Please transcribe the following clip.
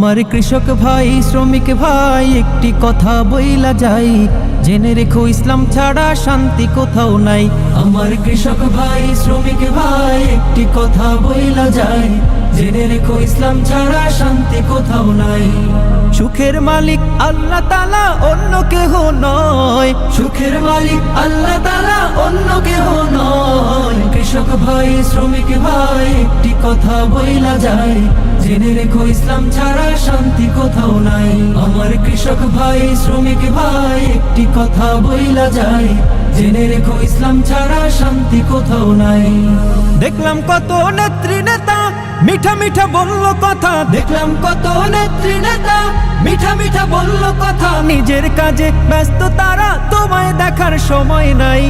আমার কৃষক ভাই, শ্রমিক ভাই, একটি কথা বইলা যাই। জেনে রেখো, ইসলাম ছাড়া শান্তি কোথাও নাই। আমার কৃষক ভাই, শ্রমিক ভাই, একটি কথা বইলা যাই। জেনে রেখো, ইসলাম ছাড়া শান্তি কোথাও নাই। সুখের মালিক আল্লাহ তালা অন্য কেহ নয়। সুখের মালিক আল্লাহ তালা অন্য কেহ নয়। কৃষক ভাই, শ্রমিক ভাই, একটি কথা বইলা যায় জেনে রেখো ইসলাম ছাড়া শান্তি কোথাও নাই। আমার কৃষক ভাই শ্রমিক ভাই একটি কথা বইলা যায়। জেনে রেখো ইসলাম ছাড়া শান্তি কোথাও নাই। দেখলাম কত নেত্রী নেতা মিঠা মিঠা বলল কথা। দেখলাম কত নেত্রী নেতা মিঠা মিঠা বলল কথা। নিজের কাজে ব্যস্ত তারা তোমায় দেখার সময় নাই।